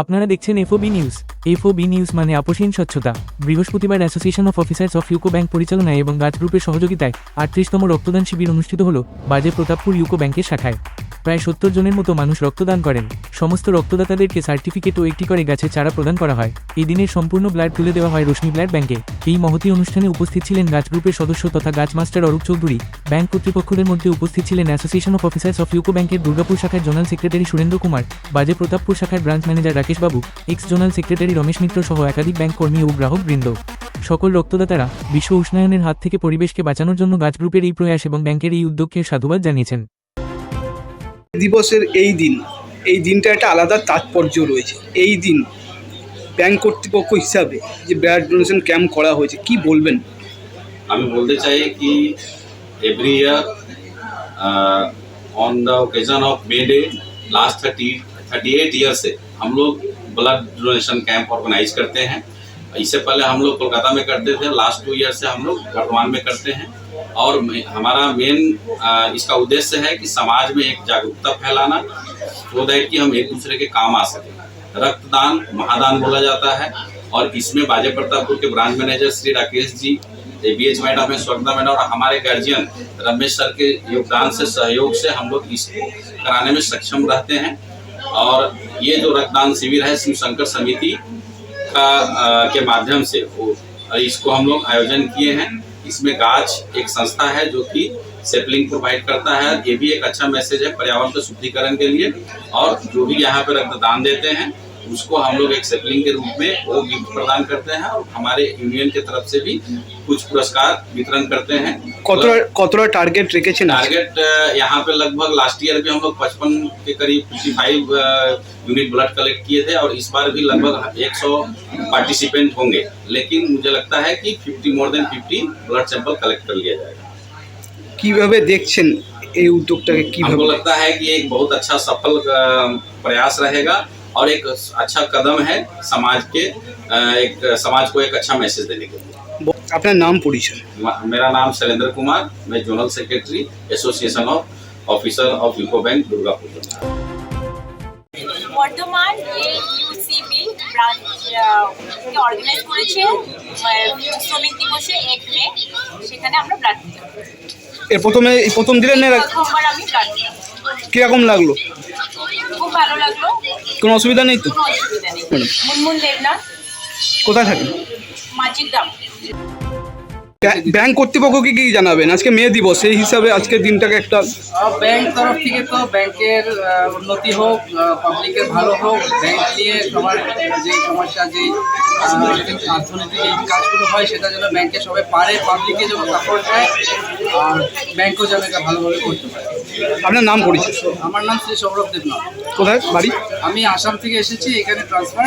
আপনারা দেখছেন FOB news. FOB news মানে আপোষহীন স্বচ্ছতা। বৃহস্পতিবার association of officers of UCO bank পরিচালনায় এবং গাছ গ্রুপের সহযোগিতায় আটত্রিশতম রক্তদান শিবির অনুষ্ঠিত হল বাজে প্রতাপপুর ইউকো ব্যাংকের শাখায়। প্রায় সত্তর জনের মতো মানুষ রক্তদান করেন। সমস্ত রক্তদাতাদেরকে সার্টিফিকেট ও একটি করে গাছে চারা প্রদান করা হয়। এই দিনের সম্পূর্ণ ব্লাড তুলে দেওয়া হয় রশ্মি ব্লাড ব্যাংকে। এই মহতি অনুষ্ঠানে উপস্থিত ছিলেন গাছ গ্রুপের সদস্য তথা গাছ মাস্টার অরূপ চৌধুরী। ব্যাংক কর্তৃপক্ষদের মধ্যে উপস্থিত ছিলেন association of officers of UCO ব্যাংকের দুর্গাপুর শাখার জোনাল সেক্রেটারি সুরেন্দ্র কুমার, বাজে প্রতাপপুর শাখার branch manager Rakesh Babu ex zonal secretary Ramesh Mitra সহ একাধিক ব্যাংক কর্মী ও গ্রাহক বৃন্দ। সকল রক্তদাতারা বিশ্ব উষ্ণায়নের হাত থেকে পরিবেশকে বাঁচানোর জন্য গাছ গ্রুপের এই প্রয়াস এবং ব্যাংকের এই উদ্যোগকে সাধুবাদ জানিয়েছেন। দিবসের এই দিন এই দিনটা একটা আলাদা তাৎপর্য রয়েছে এই দিন ব্যাংক কর্তৃপক্ষ হিসাবে যে ব্লাড ডোনেশন ক্যাম্প করা হয়েছে কি বলবেন আমি বলতে চাই कि every year on the occasion of May Day last thirty thirty eight year से हम लोग ब्लड डोनेशन कैंप ऑर्गेनाइज करते हैं इससे पहले हम लोग कोलकाता में करते थे लास्ट टू ईयर से हम लोग वर्तमान में करते हैं और हमारा मेन इसका उद्देश्य है कि समाज में एक जागरूकता फैलाना सो दैट कि हम एक दूसरे के काम आ सकें। रक्तदान महादान बोला जाता है और इसमें बाजे प्रतापपुर के branch manager Shri Rakesh ji B H madam है स्वर्गदा मैडम और हमारे गार्जियन रमेश सर के योगदान से सहयोग से हम लोग इसको कराने में सक्षम रहते हैं। और ये जो रक्तदान शिविर है शिव शंकर समिति का अ, के माध्यम से वो इसको हम लोग आयोजन किए हैं। इसमें गाछ एक संस्था है जो कि सेपलिंग प्रोवाइड करता है। ये भी एक अच्छा मैसेज है पर्यावरण के शुद्धिकरण के लिए। और जो भी यहाँ पे रक्तदान देते हैं उसको हम लोग एक सेपलिंग के रूप में वो गिफ्ट प्रदान करते हैं और हमारे यूनियन की तरफ से भी कुछ पुरस्कार वितरण करते हैं কতটা কতটা টার্গেট রেখেছেন আজকে? टारगेट अ, यहाँ पे लगभग लास्ट ईयर भी हम लोग पचपन के करीब fifty five unit blood collect किए थे और इस बार भी लगभग 100 पार्टिसिपेंट होंगे लेकिन मुझे लगता है कि 50 more than 50 blood sample collect कर लिया जाएगा কিভাবে দেখছেন এই উদ্যোগটাকে हमको কিভাবে लगता है कि एक बहुत अच्छा सफल अ, प्रयास रहेगा और एक अच्छा कदम है समाज के अ, एक समाज को एक अच्छा मैसेज देने के लिए আপনার নাম পরিচয় म- मेरा नाम शैलेंद्र कुमार मैं zonal secretary association of officer of UCO bank Durgapur বর্তমান এই ইউসিবি ব্রাঞ্চ অর্গানাইজ করেছে আহ, শ্রমিক দিবসে এক মে সেখানে আমরা ব্লাড দিলাম এর প্রথমে এই প্রথম দিলেন না এর- প্রথমবার আমি ব্লাড দিলাম কিরকম লাগলো খুব ভালো লাগল? কোনো অসুবিধা নেই তো? মুনমুন দেবনাথ কোথায় থাকেন? মাঝির গ্রাম। ব্যাংক কর্তৃপক্ষকে কি জানাবেন? আজকে মে দিবস সেই হিসাবে আজকে দিনটাকে একটা ব্যাংক তরফ থেকে তো ব্যাংকের উন্নতি হোক পাবলিকের ভালো হোক ব্যাংক নিয়ে সবার যে সমস্যা যে অর্থনীতি যে কাজগুলো হয় সেটা যেন ব্যাংকে সবাই পারে পাবলিকে যেন সাপোর্ট দেয় আর ব্যাংকও যেন এটা ভালোভাবে করতে পারে। আপনার নাম পরিচয়? আমার নাম শ্রী সৌরভ দেবনাথ। কোথায়? বাড়ি? আমি আসাম থেকে এসেছি এখানে ট্রান্সফার